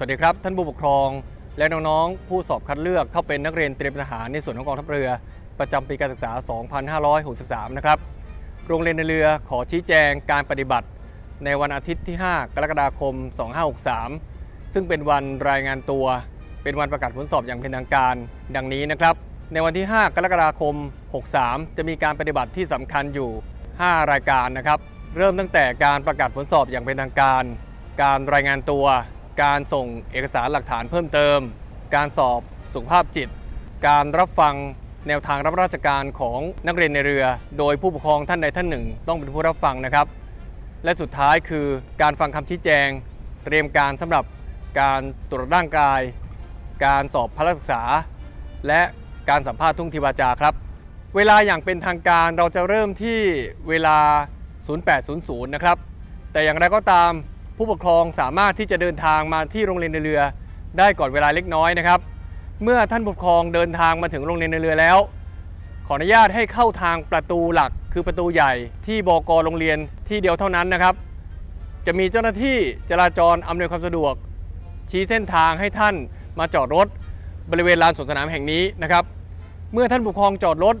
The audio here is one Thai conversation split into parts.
สวัสดีครับ ท่านผู้ปกครอง และน้องๆ ผู้สอบคัดเลือกเข้าเป็นนักเรียนเตรียมทหารในส่วนของกองทัพเรือ ประจำปีการศึกษา 2563 นะครับ โรงเรียนในเรือขอชี้แจงการปฏิบัติ ในวันอาทิตย์ที่ 5 กรกฎาคม 2563 ซึ่งเป็นวันรายงานตัว เป็นวันประกาศผลสอบอย่างเป็นทางการ ดังนี้นะครับ ในวันที่ 5 กรกฎาคม 63 จะมีการปฏิบัติที่สำคัญอยู่ 5 รายการนะครับ เริ่มตั้งแต่การประกาศผลสอบอย่างเป็นทางการ การรายงานตัว การส่งเอกสารหลักฐานเพิ่มเติม การสอบสุขภาพจิต การรับฟังแนวทางรับราชการของนักเรียนในเรือ โดยผู้ปกครองท่านใดท่านหนึ่ง ต้องเป็นผู้รับฟังนะครับ และสุดท้ายคือการฟังคำชี้แจง เตรียมการสำหรับการตรวจร่างกาย การสอบพละศึกษา และการสัมภาษณ์ทุ่งทีวาจาครับ เวลาอย่างเป็นทางการเราจะเริ่มที่เวลา 0800 นะครับ แต่อย่างไรก็ตาม ผู้ปกครองสามารถที่จะเดินทางมาที่โรงเรียนในเรือ ได้ก่อนเวลาเล็กน้อยนะครับ เมื่อท่านผู้ปกครองเดินทางมาถึงโรงเรียนในเรือแล้ว ขออนุญาตให้เข้าทางประตูหลักคือประตูใหญ่ที่บกโรงเรียนที่เดียวเท่านั้นนะครับ จะมีเจ้าหน้าที่จราจรอำนวยความสะดวก ชี้เส้นทางให้ท่านมาจอดรถบริเวณลานสวนสนามแห่งนี้นะครับ เมื่อท่านผู้ปกครองจอดรถ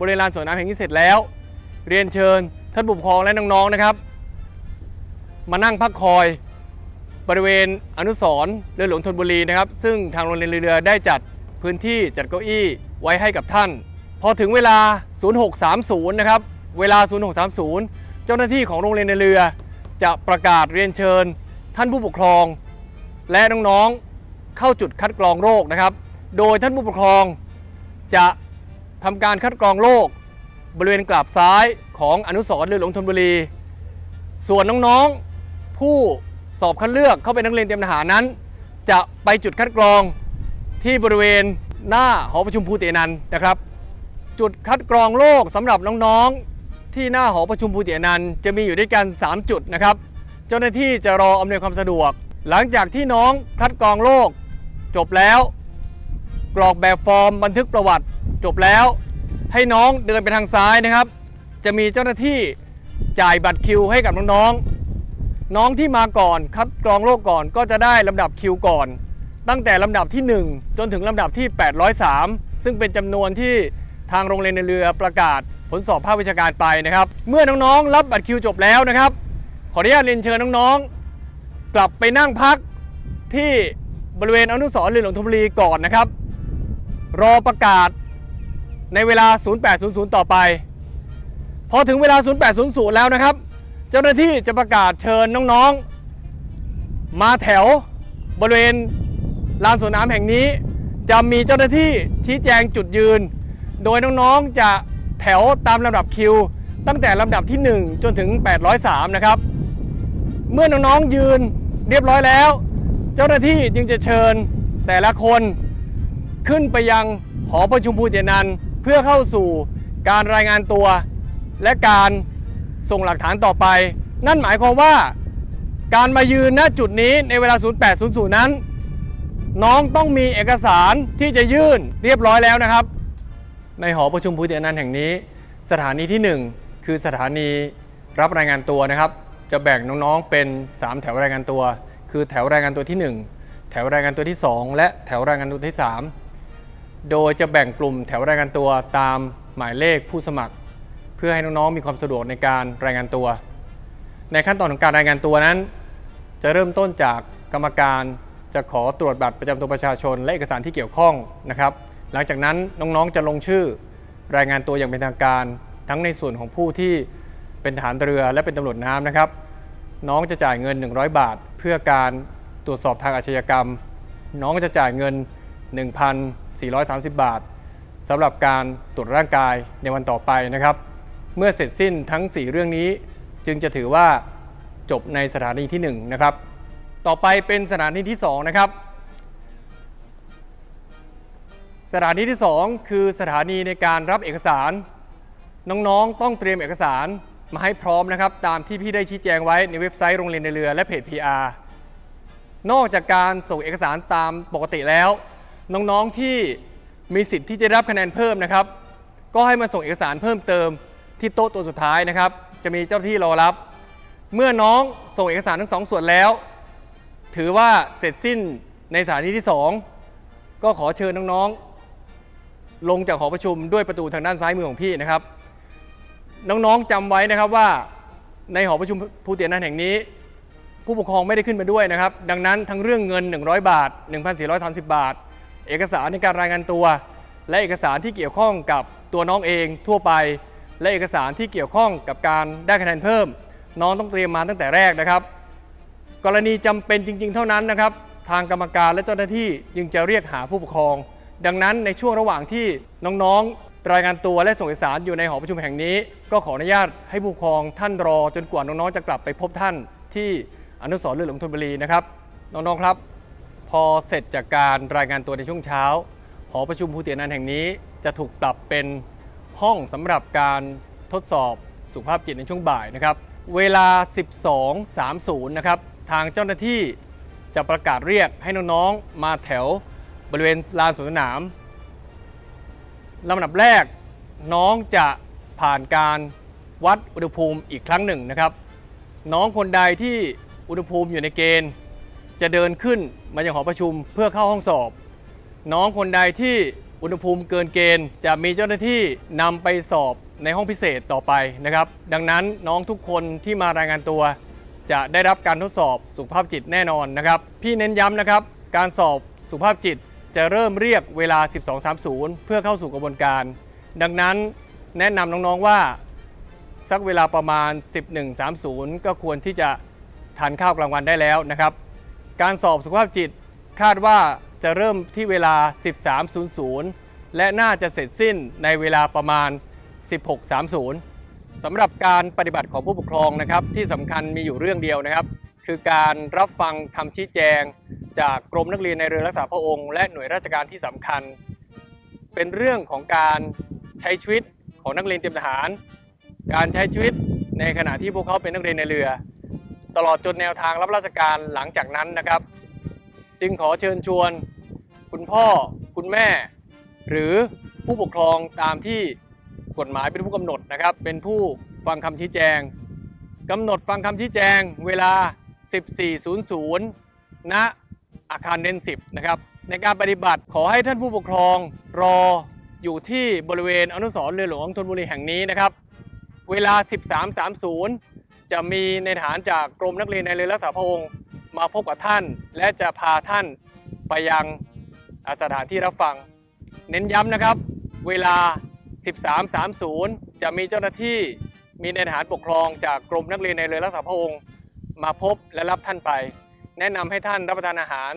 บริเวณลานสวนสนามแห่งนี้เสร็จแล้ว เรียนเชิญท่านผู้ปกครองและน้องๆนะครับ มานั่งพักคอยบริเวณอนุสรเรือหลวงธนบุรีนะครับ ซึ่งทางโรงเรียนเรือได้จัดพื้นที่จัดเก้าอี้ไว้ให้กับท่าน พอถึงเวลา 0630 นะครับ เวลา 0630 เจ้าหน้าที่ของโรงเรียนในเรือ จะประกาศเรียนเชิญ ท่านผู้ปกครอง และน้องๆเข้าจุดคัดกรองโรคนะครับ โดยท่านผู้ปกครองจะทำการคัดกรองโรคบริเวณกราบซ้ายของอนุสรเรือหลวงธนบุรี ส่วนน้องๆ ผู้สอบคัดเลือกเข้าเป็นนักเรียนเตรียมทหารนั้น จะไปจุดคัดกรองที่บริเวณหน้าหอประชุมภูเตนันนะครับ จุดคัดกรองโรคสำหรับน้องๆที่หน้าหอประชุมภูเตนันจะมีอยู่ด้วยกัน 3 จุดนะครับ เจ้าหน้าที่จะรออำนวยความสะดวก หลังจากที่น้องคัดกรองโรคจบแล้ว กรอกแบบฟอร์มบันทึกประวัติ จบแล้ว ให้น้องเดินไปทางซ้ายนะครับ จะมีเจ้าหน้าที่จ่ายบัตรคิวให้กับน้องๆ น้องที่มาก่อนคัดกรองโรคก่อนก็จะได้ลำดับคิวก่อน ตั้งแต่ลำดับที่ 1 จนถึงลำดับที่ 803 ซึ่งเป็นจำนวนที่ทางโรงเรียนในเรือประกาศผลสอบภาควิชาการไปนะครับ เมื่อน้องๆ รับบัตรคิวจบแล้วนะครับ ขออนุญาตเรียนเชิญน้องๆ กลับไปนั่งพักที่บริเวณอนุสรณ์เรือหลวงธนบุรีก่อนนะครับ รอประกาศในเวลา 0800 ต่อไป พอถึงเวลา 0800 แล้วนะครับ เจ้าหน้าที่จะประกาศเชิญน้องๆ มาแถวบริเวณลานสวนน้ำแห่งนี้ จะมีเจ้าหน้าที่ชี้แจงจุดยืน โดยน้องๆจะแถวตามลำดับคิว ตั้งแต่ลำดับที่ 1 จนถึง 803 นะครับ เมื่อน้องๆยืนเรียบร้อยแล้ว เจ้าหน้าที่จึงจะเชิญแต่ละคนขึ้นไปยังหอประชุมภูเจนันเพื่อเข้าสู่การรายงานตัวและการ ส่งหลักฐานต่อไป นั่นหมายความว่าการมายืนณจุดนี้ในเวลา 0800 นั้น น้องต้องมีเอกสารที่จะยื่นเรียบร้อยแล้วนะครับ ในหอประชุมภูเจนันท์แห่งนี้ สถานีที่ 1 คือสถานีรับรายงานตัวนะครับ จะแบ่งน้องๆเป็น 3 แถวรายงานตัว คือแถวรายงานตัวที่ 1 แถวรายงานตัวที่ 2 และแถวรายงานตัวที่ 3 โดยจะแบ่งกลุ่มแถวรายงานตัวตามหมายเลขผู้สมัคร เพื่อให้น้องๆมีความสะดวกในการรายงานตัว ในขั้นตอนของการรายงานตัวนั้น จะเริ่มต้นจากกรรมการจะขอตรวจบัตรประจำตัวประชาชน และเอกสารที่เกี่ยวข้องนะครับ หลังจากนั้นน้องๆจะลงชื่อรายงานตัวอย่างเป็นทางการ ทั้งในส่วนของผู้ที่เป็นทหารเรือและเป็นตำรวจน้ำนะครับ น้องจะจ่ายเงิน 100 บาท เพื่อการตรวจสอบทางอาชญากรรม น้องจะจ่ายเงิน 1,430 บาทสำหรับการตรวจร่างกายในวันต่อไปนะครับ เมื่อเสร็จสิ้นทั้ง 4 เรื่องนี้ จึงจะถือว่าจบในสถานีที่ 1 นะครับ ต่อไปเป็นสถานีที่ 2 นะครับ สถานีที่ 2 คือสถานีในการรับเอกสาร น้องๆต้องเตรียมเอกสารมาให้พร้อมนะครับ ตามที่พี่ได้ชี้แจงไว้ในเว็บไซต์โรงเรียนในเรือและเพจ PR นอกจากการส่งเอกสารตามปกติแล้ว น้องๆที่มีสิทธิ์ที่จะรับคะแนนเพิ่มนะครับ ก็ให้มาส่งเอกสารเพิ่มเติม ที่โต๊ะตัวสุดท้ายนะครับ จะมีเจ้าหน้าที่รอรับ เมื่อน้องส่งเอกสารทั้งสองส่วนแล้ว ถือว่าเสร็จสิ้นในสถานีที่ 2 ก็ขอเชิญน้องๆ ลงจากหอประชุมด้วยประตูทางด้านซ้ายมือของพี่นะครับ น้องๆจำไว้นะครับว่าในหอประชุมภูเตียนนันแห่งนี้ ผู้ปกครองไม่ได้ขึ้นมาด้วยนะครับ ดังนั้นทั้งเรื่องเงิน 100 บาท 1,430 บาท เอกสารในการรายงานตัว และเอกสารที่เกี่ยวข้องกับตัวน้องเองทั่วไป และเอกสารที่เกี่ยวข้องกับการได้คะแนนเพิ่ม น้องต้องเตรียมมาตั้งแต่แรกนะครับ กรณีจำเป็นจริง ๆ เท่านั้นนะครับ ทางกรรมการและเจ้าหน้าที่จึงจะเรียกหาผู้ปกครอง ดังนั้นในช่วงระหว่างที่น้องๆ รายงานตัวและส่งเอกสารอยู่ในหอประชุมแห่งนี้ ก็ขออนุญาตให้ผู้ปกครองท่านรอจนกว่าน้องๆจะกลับไปพบท่านที่อนุสรณ์เรือหลวงธนบุรีนะครับน้องๆครับ พอเสร็จจากการรายงานตัวในช่วงเช้าหอประชุมภูเตียนันแห่งนี้จะถูกปรับเป็น ห้องสำหรับการทดสอบสุขภาพจิตในช่วงบ่ายนะครับ เวลา 12.30 นะครับ ทางเจ้าหน้าที่จะประกาศเรียกให้น้องๆ มาแถวบริเวณลานสวนสนามลำดับแรกน้องจะผ่านการวัดอุณหภูมิอีกครั้งหนึ่งนะครับ น้องคนใดที่อุณหภูมิอยู่ในเกณฑ์ จะเดินขึ้นมายังหอประชุมเพื่อเข้าห้องสอบ น้องคนใดที่ อุณหภูมิเกินเกณฑ์ จะมีเจ้าหน้าที่นำไปสอบในห้องพิเศษต่อไปนะครับ ดังนั้นน้องทุกคนที่มารายงานตัว จะได้รับการทดสอบสุขภาพจิตแน่นอนนะครับ พี่เน้นย้ำนะครับ การสอบสุขภาพจิตจะเริ่มเรียกเวลา 12.30 เพื่อเข้าสู่กระบวนการ ดังนั้นแนะนำน้องๆว่า สักเวลาประมาณ 11.30 ก็ควรที่จะทานข้าวกลางวันได้แล้วนะครับ การสอบสุขภาพจิตคาดว่า จะเริ่มที่เวลา 13.00 และน่าจะเสร็จสิ้นในเวลาประมาณ 16.30 สำหรับการปฏิบัติของผู้ปกครองนะครับ ที่สำคัญมีอยู่เรื่องเดียวนะครับ คือการรับฟังคำชี้แจง จากกรมนักเรียนในเรือรักษาพระองค์ และหน่วยราชการที่สำคัญ เป็นเรื่องของการใช้ชีวิตของนักเรียนเตรียมทหาร การใช้ชีวิตในขณะที่พวกเขาเป็นนักเรียนในเรือ ตลอดจนแนวทางรับราชการหลังจากนั้นนะครับ จึงขอเชิญชวน คุณพ่อคุณแม่ หรือผู้ปกครองตามที่กฎหมายเป็นผู้กำหนดนะครับ เป็นผู้ฟังคำชี้แจงกำหนดฟังคำชี้แจงเวลา 14.00 ณ อาคารเรนสิบนะครับ ในการปฏิบัติขอให้ท่านผู้ปกครองรออยู่ที่บริเวณอนุสรณ์เรือหลวงธนบุรีแห่งนี้นะครับ เวลา 13.30 จะมีในฐานจากกรมนักเรียนในเรือรักษาพระองค์ มาพบกับท่าน และจะพาท่านไปยังสถานที่รับฟัง เน้นย้ำนะครับ เวลา 13.30 จะมีเจ้าหน้าที่มีในฐานปกครองจากกรมนักเรียนในเรือรักษาพระองค์ มาพบและรับท่านไป แนะนำให้ท่านรับประทานอาหาร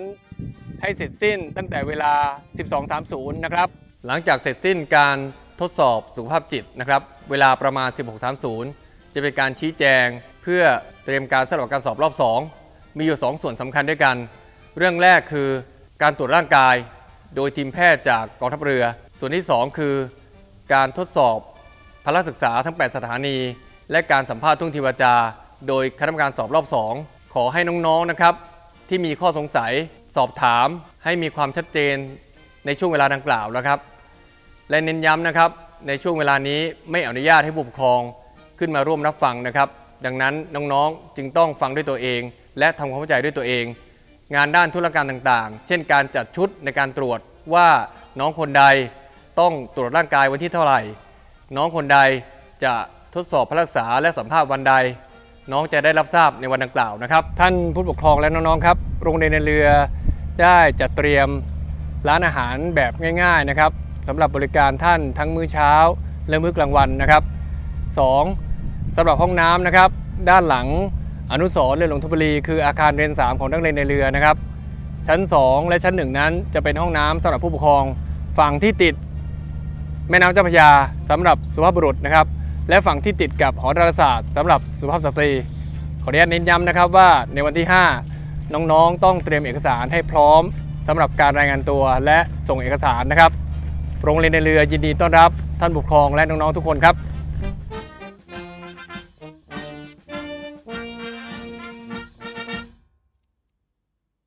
ให้เสร็จสิ้นตั้งแต่เวลา 12.30 นะครับ หลังจากเสร็จสิ้นการทดสอบสุขภาพจิตนะครับ เวลาประมาณ 16.30 จะเป็นการชี้แจงเพื่อเตรียมการสำหรับการสอบรอบ 2 มีอยู่ 2 ส่วนสำคัญด้วยกัน เรื่องแรกคือการตรวจร่างกาย โดยทีมแพทย์จากกองทัพเรือ ส่วนที่ 2 คือ การทดสอบพละศึกษาทั้ง 8 สถานี และการสัมภาษณ์ทุ่งทีวาจา โดยคณะกรรมการสอบรอบ 2 ขอให้น้องๆนะครับ ที่มีข้อสงสัยสอบถามให้มีความชัดเจนในช่วงเวลาดังกล่าวนะครับ และเน้นย้ำนะครับในช่วงเวลานี้ไม่อนุญาตให้ผู้ปกครองขึ้นมาร่วมรับฟังนะครับ ดังนั้นน้องๆจึงต้องฟังด้วยตัวเอง และทำความเข้าใจด้วยตัวเอง งานด้านธุรการต่างๆ เช่นการจัดชุดในการตรวจว่าน้องคนใดต้องตรวจร่างกายวันที่เท่าไหร่ น้องคนใดจะทดสอบพละศึกษาและสัมภาษณ์วันใด น้องจะได้รับทราบในวันดังกล่าวนะครับ ท่านผู้ปกครองและน้องๆครับ โรงเรียนในเรือได้จัดเตรียมร้านอาหารแบบง่ายๆนะครับสำหรับบริการท่านทั้งมื้อเช้า และมื้อกลางวันนะครับ 2. สำหรับห้องน้ำนะครับ ด้านหลัง อนุสรณ์เรือหลวงธนบุรีคืออาคารเรียน 3 ของนักเรียนในเรือนะครับ ชั้น 2 และชั้น 1 นั้นจะเป็นห้องน้ำสำหรับผู้ปกครอง ฝั่งที่ติดแม่น้ำเจ้าพระยาสำหรับสุภาพบุรุษนะครับ และฝั่งที่ติดกับหอดาราศาสตร์สำหรับสุภาพสตรี ขออนุญาตเน้นย้ำนะครับว่าในวันที่ 5 น้องๆ ต้องเตรียมเอกสารให้พร้อมสำหรับการรายงานตัวและส่งเอกสารนะครับโรงเรียนในเรือยินดีต้อนรับท่านผู้ปกครองและน้องๆทุกคนครับ